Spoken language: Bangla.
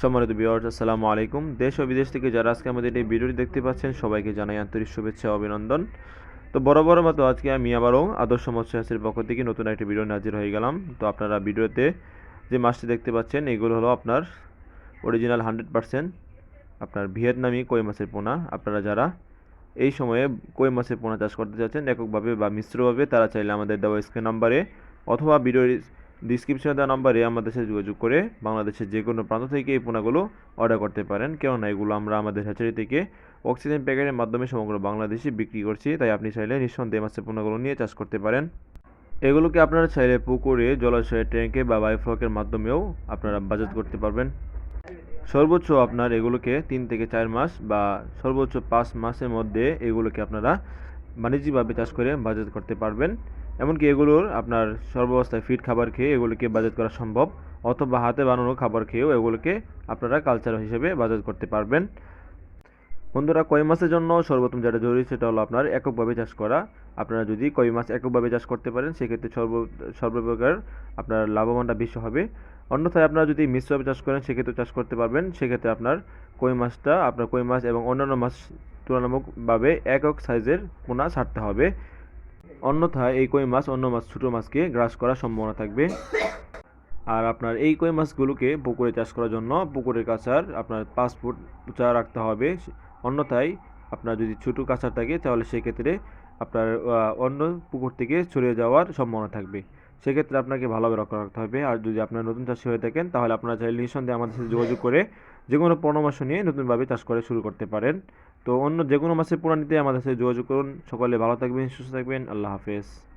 সম্মানিত বিয়ার্স আসসালামু আলাইকুম। দেশ ও বিদেশ থেকে যারা আজকে আমাদের এই ভিডিওটি দেখতে পাচ্ছেন, সবাইকে জানাই আন্তরিক শুভেচ্ছা অভিনন্দন। তো বড় মতো আজকে আমি আবারও আদর্শ মৎস্যাসের পক্ষ থেকে নতুন একটি ভিডিও হাজির হয়ে গেলাম। তো আপনারা ভিডিওতে যে মাছটি দেখতে পাচ্ছেন, এগুলো হলো আপনার অরিজিনাল হান্ড্রেড পার্সেন্ট আপনার ভিয়েতনামি কই মাছের পোনা। আপনারা যারা এই সময়ে কই মাছের পোনা চাষ করতে চাচ্ছেন, এককভাবে বা মিশ্রভাবে, তারা চাইলে আমাদের দেওয়া স্ক্রিন নাম্বারে অথবা ভিডিওর ডিসক্রিপশনে দেওয়া নাম্বারে আমাদের সাথে যোগাযোগ করে বাংলাদেশের যে কোনো প্রান্ত থেকে এই পোনাগুলো অর্ডার করতে পারেন। কেননা এগুলো আমরা আমাদের হ্যাচারি থেকে অক্সিজেন প্যাকেটের মাধ্যমে সমগ্র বাংলাদেশে বিক্রি করছি, তাই আপনি চাইলে নিঃসন্দেহে মাছের পোনাগুলো নিয়ে চাষ করতে পারেন। এগুলোকে আপনারা চাইলে পুকুরে, জলাশয়ে ট্যাঙ্কে বা বায়োফ্লকের মাধ্যমেও আপনারা বাজার করতে পারবেন। সর্বোচ্চ আপনার এগুলোকে তিন থেকে চার মাস বা সর্বোচ্চ পাঁচ মাসের মধ্যে এগুলোকে আপনারা বাণিজ্যিকভাবে চাষ করে বাজার করতে পারবেন। এমনকি এগুলোর আপনার সর্বাবস্থায় ফিট খাবার খেয়ে এগুলোকে বাজার করা সম্ভব, অথবা হাতে বানানো খাবার খেয়েও এগুলোকে আপনারা কালচার হিসেবে বাজার করতে পারবেন। বন্ধুরা, কই মাছের জন্য সর্বোত্তম যেটা জরুরি সেটা হলো আপনার এককভাবে চাষ করা। আপনারা যদি কই মাছ এককভাবে চাষ করতে পারেন, সেক্ষেত্রে সর্ব, সর্বপ্রকার আপনার লাভবানটা বেশি হবে। অন্যথায় আপনারা যদি মিশ্রভাবে চাষ করেন সেক্ষেত্রে চাষ করতে পারবেন। সেক্ষেত্রে আপনার কই মাছটা, আপনার কই মাছ এবং অন্যান্য মাছ তুলনামূলকভাবে একক সাইজের পোনা ছাড়তে হবে। অন্যথায় এই কই মাছ অন্য মাছ, ছোটো মাছকে গ্রাস করার সম্ভাবনা থাকবে। আর আপনার এই কই মাছগুলোকে পুকুরে চাষ করার জন্য পুকুরের কাছার আপনার পাঁচ ফুট উঁচা রাখতে হবে। অন্যথায় আপনার যদি ছোটো কাছার থাকে তাহলে সেক্ষেত্রে আপনার অন্য পুকুর থেকে ছড়িয়ে যাওয়ার সম্ভাবনা থাকবে। সেক্ষেত্রে আপনাকে ভালোভাবে রক্ষা রাখতে হবে। আর যদি আপনার নতুন চাষি হয়ে থাকেন তাহলে আপনারা চাইলে নিঃসন্দেহে আমাদের সাথে যোগাযোগ করে যে কোনো পরামর্শ নিয়ে নতুনভাবে চাষ করে শুরু করতে পারেন। তো অন্য যে কোনো মাসের পুরাণীতে আমাদের সাথে যোগাযোগ করুন। সকলে ভালো থাকবেন, সুস্থ থাকবেন। আল্লাহ হাফেজ।